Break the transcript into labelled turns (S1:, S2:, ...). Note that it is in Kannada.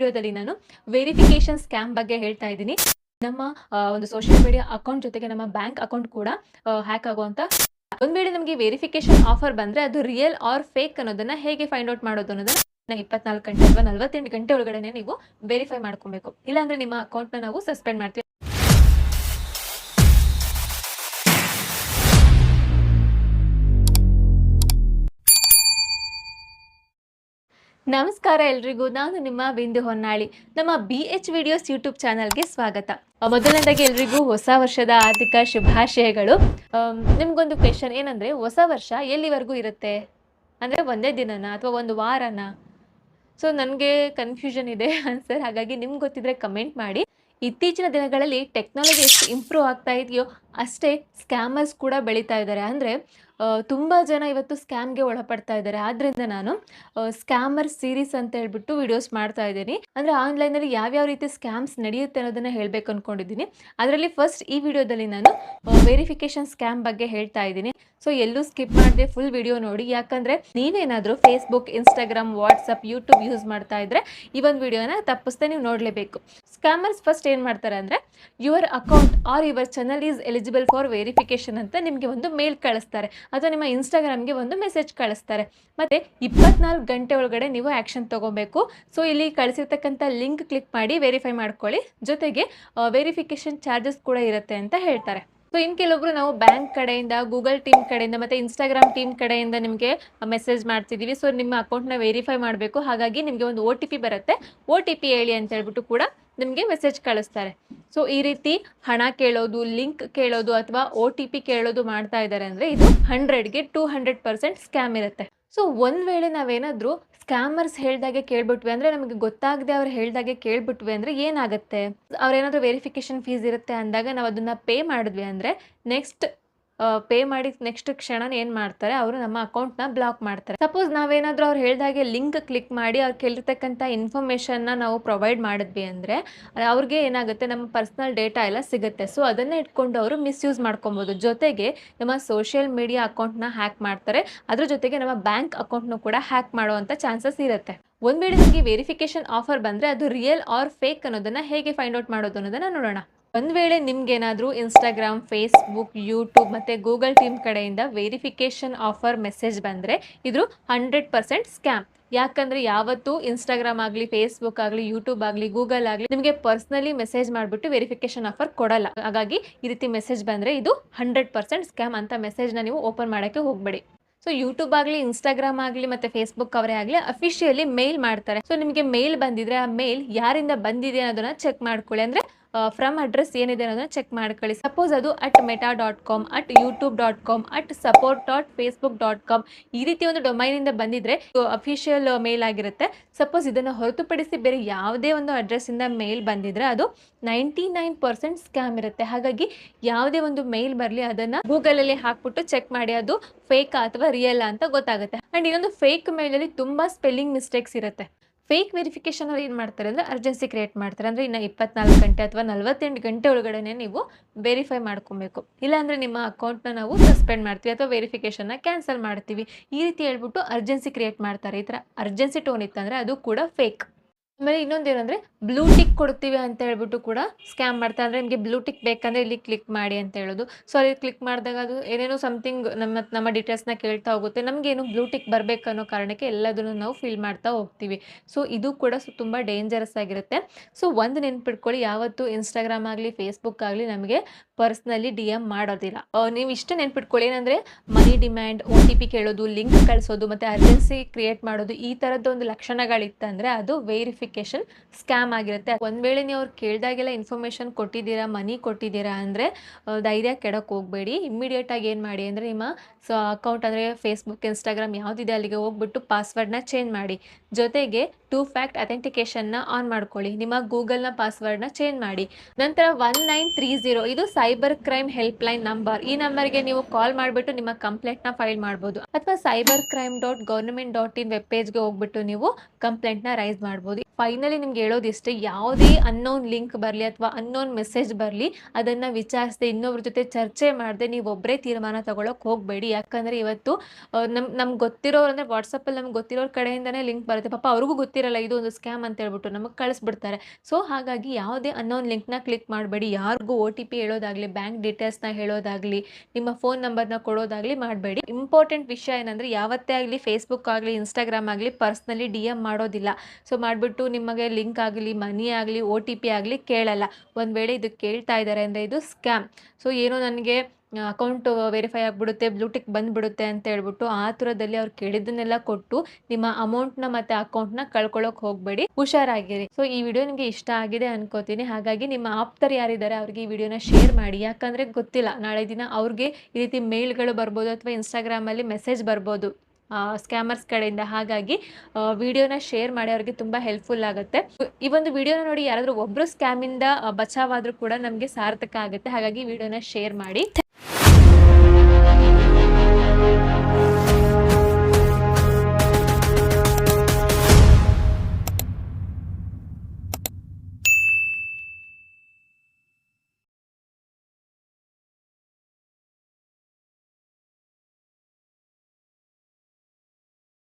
S1: ವಿಡಿಯೋದಲ್ಲಿ ನಾನು ವೆರಿಫಿಕೇಶನ್ ಸ್ಕ್ಯಾಮ್ ಬಗ್ಗೆ ಹೇಳ್ತಾ ಇದ್ದೀನಿ. ನಮ್ಮ ಒಂದು ಸೋಷಿಯಲ್ ಮೀಡಿಯಾ ಅಕೌಂಟ್ ಜೊತೆಗೆ ನಮ್ಮ ಬ್ಯಾಂಕ್ ಅಕೌಂಟ್ ಕೂಡ ಹ್ಯಾಕ್ ಆಗುವಂತ ಒಂದ್ ವೇಳೆ ನಮಗೆ ವೆರಿಫಿಕೇಶನ್ ಆಫರ್ ಬಂದ್ರೆ ಅದು ರಿಯಲ್ ಆರ್ ಫೇಕ್ ಅನ್ನೋದನ್ನ ಹೇಗೆ ಫೈಂಡ್ ಔಟ್ ಮಾಡೋದು ಅನ್ನೋದನ್ನ ಇಪ್ಪತ್ನಾಲ್ಕು ಗಂಟೆ ಅಥವಾ ನಲವತ್ತೆಂಟು ಗಂಟೆ ಒಳಗಡೆ ನೀವು ವೆರಿಫೈ ಮಾಡ್ಕೊಬೇಕು. ಇಲ್ಲಾಂದ್ರೆ ನಿಮ್ಮ ಅಕೌಂಟ್ನ ನಾವು ಸಸ್ಪೆಂಡ್ ಮಾಡ್ತೀವಿ. ನಮಸ್ಕಾರ ಎಲ್ರಿಗೂ, ನಾನು ನಿಮ್ಮ ಬಿಂದು ಹೊನ್ನಾಳಿ. ನಮ್ಮ ಬಿ ಎಚ್ ವಿಡಿಯೋಸ್ ಯೂಟ್ಯೂಬ್ ಚಾನಲ್ಗೆ ಸ್ವಾಗತ. ಮೊದಲನೇದಾಗಿ ಎಲ್ರಿಗೂ ಹೊಸ ವರ್ಷದ ಆರ್ಥಿಕ ಶುಭಾಶಯಗಳು. ನಿಮ್ಗೊಂದು ಕ್ವೆಶನ್ ಏನಂದ್ರೆ ಹೊಸ ವರ್ಷ ಎಲ್ಲಿವರೆಗೂ ಇರುತ್ತೆ? ಅಂದ್ರೆ ಒಂದೇ ದಿನನ ಅಥವಾ ಒಂದು ವಾರನ? ಸೊ ನನಗೆ ಕನ್ಫ್ಯೂಷನ್ ಇದೆ ಆನ್ಸರ್ ಹಾಗಾಗಿ ನಿಮ್ಗೆ ಗೊತ್ತಿದ್ರೆ ಕಮೆಂಟ್ ಮಾಡಿ. ಇತ್ತೀಚಿನ ದಿನಗಳಲ್ಲಿ ಟೆಕ್ನಾಲಜಿ ಎಷ್ಟು ಇಂಪ್ರೂವ್ ಆಗ್ತಾ ಇದೆಯೋ ಅಷ್ಟೇ ಸ್ಕ್ಯಾಮರ್ಸ್ ಕೂಡ ಬೆಳೀತಾ ಇದ್ದಾರೆ. ಅಂದರೆ ತುಂಬ ಜನ ಇವತ್ತು ಸ್ಕ್ಯಾಮ್ಗೆ ಒಳಪಡ್ತಾ ಇದ್ದಾರೆ. ಆದ್ದರಿಂದ ನಾನು ಸ್ಕ್ಯಾಮರ್ ಸೀರೀಸ್ ಅಂತ ಹೇಳ್ಬಿಟ್ಟು ವಿಡಿಯೋಸ್ ಮಾಡ್ತಾ ಇದ್ದೀನಿ. ಅಂದರೆ ಆನ್ಲೈನಲ್ಲಿ ಯಾವ್ಯಾವ ರೀತಿ ಸ್ಕ್ಯಾಮ್ಸ್ ನಡೆಯುತ್ತೆ ಅನ್ನೋದನ್ನ ಹೇಳಬೇಕು ಅಂದ್ಕೊಂಡಿದ್ದೀನಿ ಅದರಲ್ಲಿ ಫಸ್ಟ್ ಈ ವಿಡಿಯೋದಲ್ಲಿ ನಾನು ವೆರಿಫಿಕೇಶನ್ ಸ್ಕ್ಯಾಮ್ ಬಗ್ಗೆ ಹೇಳ್ತಾ ಇದ್ದೀನಿ. ಸೊ, ಎಲ್ಲೂ ಸ್ಕಿಪ್ ಮಾಡದೆ ಫುಲ್ ವಿಡಿಯೋ ನೋಡಿ. ಯಾಕಂದರೆ ನೀವೇನಾದರೂ Facebook, Instagram, WhatsApp, YouTube use ಮಾಡ್ತಾ ಇದ್ರೆ ಈ ಒಂದು ವಿಡಿಯೋನ ತಪ್ಪಿಸ್ದೆ ನೀವು ನೋಡಲೇಬೇಕು. ಸ್ಕ್ಯಾಮರ್ಸ್ ಫಸ್ಟ್ ಏನು ಮಾಡ್ತಾರೆ ಅಂದರೆ, your account or your channel is eligible for verification ಅಂತ ನಿಮಗೆ ಒಂದು ಮೇಲ್ ಕಳಿಸ್ತಾರೆ. ಅಥವಾ ನಿಮ್ಮ ಇನ್ಸ್ಟಾಗ್ರಾಮ್ಗೆ ಒಂದು ಮೆಸೇಜ್ ಕಳಿಸ್ತಾರೆ. ಮತ್ತು ಇಪ್ಪತ್ನಾಲ್ಕು ಗಂಟೆ ಒಳಗಡೆ ನೀವು ಆ್ಯಕ್ಷನ್ ತೊಗೋಬೇಕು. ಸೊ ಇಲ್ಲಿ ಕಳಿಸಿರ್ತಕ್ಕಂಥ ಲಿಂಕ್ ಕ್ಲಿಕ್ ಮಾಡಿ ವೆರಿಫೈ ಮಾಡ್ಕೊಳ್ಳಿ. ಜೊತೆಗೆ ವೆರಿಫಿಕೇಶನ್ ಚಾರ್ಜಸ್ ಕೂಡ ಇರುತ್ತೆ ಅಂತ ಹೇಳ್ತಾರೆ. ಸೊ ಇನ್ನು ಕೆಲವೊಬ್ರು ನಾವು ಬ್ಯಾಂಕ್ ಕಡೆಯಿಂದ ಗೂಗಲ್ ಟೀಮ್ ಕಡೆಯಿಂದ ಮತ್ತೆ ಇನ್ಸ್ಟಾಗ್ರಾಮ್ ಟೀಮ್ ಕಡೆಯಿಂದ ನಿಮಗೆ ಮೆಸೇಜ್ ಮಾಡ್ತಿದ್ದೀವಿ. ಸೊ ನಿಮ್ಮ ಅಕೌಂಟ್ನ ವೆರಿಫೈ ಮಾಡಬೇಕು. ಹಾಗಾಗಿ ನಿಮಗೆ ಒಂದು ಒ ಬರುತ್ತೆ. ಒ ಟಿ ಹೇಳಿ ಅಂತ ಹೇಳ್ಬಿಟ್ಟು ಕೂಡ ನಿಮಗೆ ಮೆಸೇಜ್ ಕಳಿಸ್ತಾರೆ. ಸೊ ಈ ರೀತಿ ಹಣ ಕೇಳೋದು, ಲಿಂಕ್ ಕೇಳೋದು ಅಥವಾ ಒ ಟಿ ಪಿ ಕೇಳೋದು ಮಾಡ್ತಾ ಇದ್ದಾರೆ ಅಂದರೆ ಇದು ಹಂಡ್ರೆಡ್ಗೆ ಟೂ ಹಂಡ್ರೆಡ್ ಪರ್ಸೆಂಟ್ ಸ್ಕ್ಯಾಮ್ ಇರುತ್ತೆ. ಸೊ ಒಂದು ವೇಳೆ ನಾವೇನಾದರೂ ಸ್ಕ್ಯಾಮರ್ಸ್ ಹೇಳ್ದಾಗೆ ಕೇಳ್ಬಿಟ್ವಿ ಅಂದರೆ ನಮಗೆ ಗೊತ್ತಾಗದೆ ಅವ್ರು ಹೇಳ್ದಾಗೆ ಕೇಳ್ಬಿಟ್ವಿ ಅಂದರೆ ಏನಾಗುತ್ತೆ? ಅವ್ರೇನಾದರೂ ವೆರಿಫಿಕೇಷನ್ ಫೀಸ್ ಇರುತ್ತೆ ಅಂದಾಗ ನಾವು ಅದನ್ನು ಪೇ ಮಾಡಿದ್ವಿ ಅಂದರೆ ನೆಕ್ಸ್ಟ್ ಪೇ ಮಾಡಿದ ನೆಕ್ಸ್ಟ್ ಕ್ಷಣ ಏನು ಮಾಡ್ತಾರೆ? ಅವರು ನಮ್ಮ ಅಕೌಂಟ್ನ ಬ್ಲಾಕ್ ಮಾಡ್ತಾರೆ. ಸಪೋಸ್ ನಾವೇನಾದರೂ ಅವ್ರು ಹೇಳಿದಾಗೆ ಲಿಂಕ್ ಕ್ಲಿಕ್ ಮಾಡಿ ಅವ್ರು ಕೇಳಿರ್ತಕ್ಕಂಥ ಇನ್ಫಾರ್ಮೇಷನ್ನ ನಾವು ಪ್ರೊವೈಡ್ ಮಾಡಿದ್ವಿ ಅಂದರೆ ಅವ್ರಿಗೆ ಏನಾಗುತ್ತೆ? ನಮ್ಮ ಪರ್ಸ್ನಲ್ ಡೇಟಾ ಎಲ್ಲ ಸಿಗುತ್ತೆ. ಸೊ ಅದನ್ನೇ ಇಟ್ಕೊಂಡು ಅವರು ಮಿಸ್ಯೂಸ್ ಮಾಡ್ಕೊಬೋದು. ಜೊತೆಗೆ ನಮ್ಮ ಸೋಷಿಯಲ್ ಮೀಡಿಯಾ ಅಕೌಂಟ್ನ ಹ್ಯಾಕ್ ಮಾಡ್ತಾರೆ. ಅದ್ರ ಜೊತೆಗೆ ನಮ್ಮ ಬ್ಯಾಂಕ್ ಅಕೌಂಟ್ನು ಕೂಡ ಹ್ಯಾಕ್ ಮಾಡುವಂಥ ಚಾನ್ಸಸ್ ಇರುತ್ತೆ. ಒಂದು ವೇಳೆ ನಮಗೆ ವೆರಿಫಿಕೇಶನ್ ಆಫರ್ ಬಂದರೆ ಅದು ರಿಯಲ್ ಆರ್ ಫೇಕ್ ಅನ್ನೋದನ್ನು ಹೇಗೆ ಫೈಂಡ್ ಔಟ್ ಮಾಡೋದು ಅನ್ನೋದನ್ನು ನೋಡೋಣ. ಒಂದು ವೇಳೆ ನಿಮ್ಗೇನಾದರೂ ಇನ್ಸ್ಟಾಗ್ರಾಮ್ ಫೇಸ್ಬುಕ್ ಯೂಟ್ಯೂಬ್ ಮತ್ತು ಗೂಗಲ್ ಟೀಮ್ ಕಡೆಯಿಂದ ವೆರಿಫಿಕೇಶನ್ ಆಫರ್ ಮೆಸೇಜ್ ಬಂದರೆ ಇದು ಹಂಡ್ರೆಡ್ ಪರ್ಸೆಂಟ್ ಸ್ಕ್ಯಾಮ್ ಯಾಕಂದರೆ ಯಾವತ್ತೂ ಇನ್ಸ್ಟಾಗ್ರಾಮ್ ಆಗಲಿ ಫೇಸ್ಬುಕ್ ಆಗಲಿ ಯೂಟ್ಯೂಬ್ ಆಗಲಿ ಗೂಗಲ್ ಆಗಲಿ ನಿಮಗೆ ಪರ್ಸ್ನಲಿ ಮೆಸೇಜ್ ಮಾಡಿಬಿಟ್ಟು ವೆರಿಫಿಕೇಶನ್ ಆಫರ್ ಕೊಡಲ್ಲ. ಹಾಗಾಗಿ ಈ ರೀತಿ ಮೆಸೇಜ್ ಬಂದರೆ ಇದು ಹಂಡ್ರೆಡ್ ಪರ್ಸೆಂಟ್ ಸ್ಕ್ಯಾಮ್ ಅಂತ ಮೆಸೇಜ್ನ ನೀವು ಓಪನ್ ಮಾಡೋಕ್ಕೆ ಹೋಗಬೇಡಿ. ಸೊ ಯೂಟ್ಯೂಬ್ ಆಗಲಿ ಇನ್ಸ್ಟಾಗ್ರಾಮ್ ಆಗಲಿ ಮತ್ತು ಫೇಸ್ಬುಕ್ ಅವರೇ ಆಗಲಿ ಅಫಿಷಿಯಲಿ ಮೇಲ್ ಮಾಡ್ತಾರೆ. ಸೊ ನಿಮಗೆ ಮೇಲ್ ಬಂದಿದ್ರೆ ಆ ಮೇಲ್ ಯಾರಿಂದ ಬಂದಿದೆ ಅನ್ನೋದನ್ನ ಚೆಕ್ ಮಾಡ್ಕೊಳ್ಳಿ. ಅಂದರೆ ಫ್ರಮ್ ಅಡ್ರೆಸ್ ಏನಿದೆ ಅನ್ನೋದನ್ನ ಚೆಕ್ ಮಾಡ್ಕೊಳ್ಳಿ. ಸಪೋಸ್ ಅದು at Meta dot com at YouTube dot com at support dot Facebook dot com ಈ ರೀತಿ ಒಂದು ಡೊಮೈನಿಂದ ಬಂದಿದ್ರೆ ಅಫಿಷಿಯಲ್ ಮೇಲ್ ಆಗಿರುತ್ತೆ. ಸಪೋಸ್ ಇದನ್ನು ಹೊರತುಪಡಿಸಿ ಬೇರೆ ಯಾವುದೇ ಒಂದು ಅಡ್ರೆಸ್ಸಿಂದ ಮೇಲ್ ಬಂದಿದ್ರೆ ಅದು ನೈಂಟಿ ನೈನ್ ಪರ್ಸೆಂಟ್ ಸ್ಕ್ಯಾಮ್ ಇರುತ್ತೆ. ಹಾಗಾಗಿ ಯಾವುದೇ ಒಂದು ಮೇಲ್ ಬರಲಿ ಅದನ್ನು ಗೂಗಲಲ್ಲಿ ಹಾಕ್ಬಿಟ್ಟು ಚೆಕ್ ಮಾಡಿ ಅದು ಫೇಕ್ ಅಥವಾ ರಿಯಲ್ ಅಂತ ಗೊತ್ತಾಗುತ್ತೆ. ಆ್ಯಂಡ್ ಇನ್ನೊಂದು ಫೇಕ್ ಮೇಲಲ್ಲಿ ತುಂಬ ಸ್ಪೆಲ್ಲಿಂಗ್ ಮಿಸ್ಟೇಕ್ಸ್ ಇರುತ್ತೆ. ಫೇಕ್ ವೆರಿಫಿಕೇಶನ್ ಅವ್ರು ಏನು ಮಾಡ್ತಾರೆ ಅಂದರೆ ಅರ್ಜೆನ್ಸಿ ಕ್ರಿಯೇಟ್ ಮಾಡ್ತಾರೆ. ಅಂದರೆ ಇನ್ನು ಇಪ್ಪತ್ನಾಲ್ಕು ಗಂಟೆ ಅಥವಾ ನಲವತ್ತೆಂಟು ಗಂಟೆ ಒಳಗಡೆ ನೀವು ವೆರಿಫೈ ಮಾಡ್ಕೊಬೇಕು. ಇಲ್ಲಾಂದರೆ ನಿಮ್ಮ ಅಕೌಂಟ್ನ ನಾವು ಸಸ್ಪೆಂಡ್ ಮಾಡ್ತೀವಿ ಅಥವಾ ವೆರಿಫಿಕೇಷನ್ನ ಕ್ಯಾನ್ಸಲ್ ಮಾಡ್ತೀವಿ. ಈ ರೀತಿ ಹೇಳ್ಬಿಟ್ಟು ಅರ್ಜೆನ್ಸಿ ಕ್ರಿಯೇಟ್ ಮಾಡ್ತಾರೆ. ಈ ಥರ ಅರ್ಜೆನ್ಸಿ ಟೋನ್ ಇತ್ತಂದರೆ ಅದು ಕೂಡ ಫೇಕ್ ಆಮೇಲೆ ಇನ್ನೊಂದು ಏನಂದರೆ ಬ್ಲೂ ಟಿಕ್ ಕೊಡ್ತೀವಿ ಅಂತ ಹೇಳ್ಬಿಟ್ಟು ಕೂಡ ಸ್ಕ್ಯಾಮ್ ಮಾಡ್ತಾರೆ ಅಂದರೆ ನಿಮಗೆ ಬ್ಲೂ ಟಿಕ್ ಬೇಕಂದರೆ ಇಲ್ಲಿ ಕ್ಲಿಕ್ ಮಾಡಿ ಅಂತ ಹೇಳೋದು. ಸೊ ಅಲ್ಲಿ ಕ್ಲಿಕ್ ಮಾಡಿದಾಗ ಅದು ಏನೇನೋ ಸಮಥಿಂಗ್ ನಮ್ಮ ನಮ್ಮ ಡೀಟೇಲ್ಸ್ನ ಕೇಳ್ತಾ ಹೋಗುತ್ತೆ. ನಮಗೇನು ಬ್ಲೂ ಟಿಕ್ ಬರಬೇಕು ಅನ್ನೋ ಕಾರಣಕ್ಕೆ ಎಲ್ಲದನ್ನು ನಾವು ಫಿಲ್ ಮಾಡ್ತಾ ಹೋಗ್ತೀವಿ. ಸೊ ಇದು ಕೂಡ ತುಂಬ ಡೇಂಜರಸ್ ಆಗಿರುತ್ತೆ. ಸೊ ಒಂದು ನೆನ್ಪಿಟ್ಕೊಳ್ಳಿ, ಯಾವತ್ತು ಇನ್ಸ್ಟಾಗ್ರಾಮ್ ಆಗಲಿ ಫೇಸ್ಬುಕ್ ಆಗಲಿ ನಮಗೆ ಪರ್ಸ್ನಲಿ ಡಿ ಎಂ ಮಾಡೋದಿಲ್ಲ. ನೀವು ಇಷ್ಟು ನೆನ್ಪಿಟ್ಕೊಳ್ಳಿ, ಏನಂದರೆ money demand O T P ಕೇಳೋದು ಲಿಂಕ್ ಕಳಿಸೋದು, ಮತ್ತು ಅರ್ಜೆನ್ಸಿ ಕ್ರಿಯೇಟ್ ಮಾಡೋದು ಈ ಥರದ್ದು ಒಂದು ಲಕ್ಷಣಗಳಿತ್ತಂದರೆ ಅದು ವೆರಿಫಿಕೇಶನ್ ಸ್ಕ್ಯಾಮ್ ಆಗಿರುತ್ತೆ. ಒಂದ್ ವೇಳೆ ನೀವು ಅವ್ರು ಕೇಳಿದಾಗೆಲ್ಲ ಇನ್ಫಾರ್ಮೇಷನ್ ಕೊಟ್ಟಿದ್ದೀರಾ ಮನಿ ಕೊಟ್ಟಿದ್ದೀರಾ ಅಂದ್ರೆ ಧೈರ್ಯ ಕೆಡಕ್ಕೆ ಹೋಗಬೇಡಿ. ಇಮ್ಮಿಡಿಯೇಟಾಗಿ ಏನು ಮಾಡಿ ಅಂದ್ರೆ ನಿಮ್ಮ ಸೊ ಅಕೌಂಟ್ ಅಂದ್ರೆ ಫೇಸ್ಬುಕ್ ಇನ್ಸ್ಟಾಗ್ರಾಮ್ ಯಾವುದಿದೆ ಅಲ್ಲಿಗೆ ಹೋಗ್ಬಿಟ್ಟು ಪಾಸ್ವರ್ಡ್ನ ಚೇಂಜ್ ಮಾಡಿ. ಜೊತೆಗೆ ಟೂ ಫ್ಯಾಕ್ಟ್ ಅಥೆಂಟಿಕೇಷನ್ನ ಆನ್ ಮಾಡ್ಕೊಳ್ಳಿ. ನಿಮ್ಮ ಗೂಗಲ್ನ ಪಾಸ್ವರ್ಡ್ನ ಚೇಂಜ್ ಮಾಡಿ. ನಂತರ ಒನ್ ನೈನ್ ತ್ರೀ ಝೀರೋ ಇದು cyber crime helpline number. ಈ ನಂಬರ್ಗೆ ನೀವು ಕಾಲ್ ಮಾಡಿಬಿಟ್ಟು ನಿಮ್ಮ ಕಂಪ್ಲೇಂಟ್ನ ಫೈಲ್ ಮಾಡ್ಬೋದು. ಅಥವಾ cyber crime dot government dot in web ಪೇಜ್ಗೆ ಹೋಗ್ಬಿಟ್ಟು ನೀವು ಕಂಪ್ಲೇಂಟ್ನ ರೈಸ್ ಮಾಡ್ಬೋದು. ಫೈನಲಿ ನಿಮ್ಗೆ ಹೇಳೋದಿಷ್ಟೇ ಯಾವುದೇ ಅನ್ನೋನ್ ಲಿಂಕ್ ಬರಲಿ ಅಥವಾ ಅನ್ನೋನ್ ಮೆಸೇಜ್ ಬರಲಿ, ಅದನ್ನು ವಿಚಾರಿಸದೆ, ಇನ್ನೊಬ್ರ ಜೊತೆ ಚರ್ಚೆ ಮಾಡದೆ, ನೀವು ಒಬ್ಬರೇ ತೀರ್ಮಾನ ತಗೊಳಕ್ಕೆ ಹೋಗಬೇಡಿ. ಯಾಕಂದರೆ ಇವತ್ತು ನಮ್ಮ ನಮ್ಗೆ ಗೊತ್ತಿರೋರು ಅಂದರೆ ವಾಟ್ಸಪ್ಪಲ್ಲಿ ನಮ್ಗೆ ಗೊತ್ತಿರೋರ ಕಡೆಯಿಂದನೇ ಲಿಂಕ್ ಬರುತ್ತೆ. ಪಾಪ ಅವ್ರಿಗೂ ಗೊತ್ತಿರೋ ಗೊತ್ತಿರಲ್ಲ ಇದು ಒಂದು ಸ್ಕ್ಯಾಮ್ ಅಂತ ಹೇಳ್ಬಿಟ್ಟು ನಮಗೆ ಕಳಿಸ್ಬಿಡ್ತಾರೆ. ಸೊ ಹಾಗಾಗಿ ಯಾವುದೇ ಅನ್ನೋನ್ ಲಿಂಕ್ನ ಕ್ಲಿಕ್ ಮಾಡಬೇಡಿ. ಯಾರಿಗೂ ಒ ಟಿ ಪಿ ಹೇಳೋದಾಗಲಿ ಬ್ಯಾಂಕ್ ಡೀಟೇಲ್ಸ್ನ ಹೇಳೋದಾಗಲಿ, ನಿಮ್ಮ ಫೋನ್ ನಂಬರ್ನ ಕೊಡೋದಾಗಲಿ ಮಾಡಬೇಡಿ. ಇಂಪಾರ್ಟೆಂಟ್ ವಿಷಯ ಏನಂದರೆ, ಯಾವತ್ತೇ ಆಗಲಿ ಫೇಸ್ಬುಕ್ ಆಗಲಿ ಇನ್ಸ್ಟಾಗ್ರಾಮ್ ಆಗಲಿ ಪರ್ಸ್ನಲಿ ಡಿ ಎಂ ಮಾಡೋದಿಲ್ಲ. ಸೊ ಮಾಡಿಬಿಟ್ಟು ನಿಮಗೆ ಲಿಂಕ್ ಆಗಲಿ ಮನಿ ಆಗಲಿ ಒ ಟಿ ಪಿ ಆಗಲಿ ಕೇಳಲ್ಲ. ಒಂದು ವೇಳೆ ಇದು ಕೇಳ್ತಾ ಇದ್ದಾರೆ ಅಂದರೆ ಇದು ಸ್ಕ್ಯಾಮ್ ಸೊ ಏನೋ ನನಗೆ ಅಕೌಂಟ್ ವೆರಿಫೈ ಆಗಿಬಿಡುತ್ತೆ ಬ್ಲೂಟಿಕ್ ಬಂದ್ಬಿಡುತ್ತೆ ಅಂತ ಹೇಳ್ಬಿಟ್ಟು ಆ ತರದಲ್ಲಿ ಅವ್ರು ಕೇಳಿದ್ದನ್ನೆಲ್ಲ ಕೊಟ್ಟು ನಿಮ್ಮ ಅಮೌಂಟ್ನ ಅಕೌಂಟ್ ಅಕೌಂಟ್ನ ಕಳ್ಕೊಳ್ಳೋಕೆ ಹೋಗಬೇಡಿ, ಹುಷಾರಾಗಿರಿ. ಸೊ ಈ ವಿಡಿಯೋ ನಿಮಗೆ ಇಷ್ಟ ಆಗಿದೆ ಅನ್ಕೋತೀನಿ. ಹಾಗಾಗಿ ನಿಮ್ಮ ಆಪ್ತರು ಯಾರಿದ್ದಾರೆ ಅವ್ರಿಗೆ ಈ ವಿಡಿಯೋನ ಶೇರ್ ಮಾಡಿ. ಯಾಕಂದರೆ ಗೊತ್ತಿಲ್ಲ, ನಾಳೆ ದಿನ ಅವ್ರಿಗೆ ಈ ರೀತಿ ಮೇಲ್ಗಳು ಬರ್ಬೋದು ಅಥವಾ ಇನ್ಸ್ಟಾಗ್ರಾಮಲ್ಲಿ ಮೆಸೇಜ್ ಬರ್ಬೋದು ಸ್ಕ್ಯಾಮರ್ಸ್ ಕಡೆಯಿಂದ. ಹಾಗಾಗಿ ವಿಡಿಯೋನ ಶೇರ್ ಮಾಡಿ, ಅವ್ರಿಗೆ ತುಂಬ ಹೆಲ್ಪ್ಫುಲ್ ಆಗುತ್ತೆ. ಈ ಒಂದು ವಿಡಿಯೋನ ನೋಡಿ ಯಾರಾದರೂ ಒಬ್ಬರು ಸ್ಕ್ಯಾಮಿಂದ ಬಚಾವಾದರೂ ಕೂಡ ನಮಗೆ ಸಾರ್ಥಕ ಆಗುತ್ತೆ. ಹಾಗಾಗಿ ವಿಡಿಯೋನ ಶೇರ್ ಮಾಡಿ.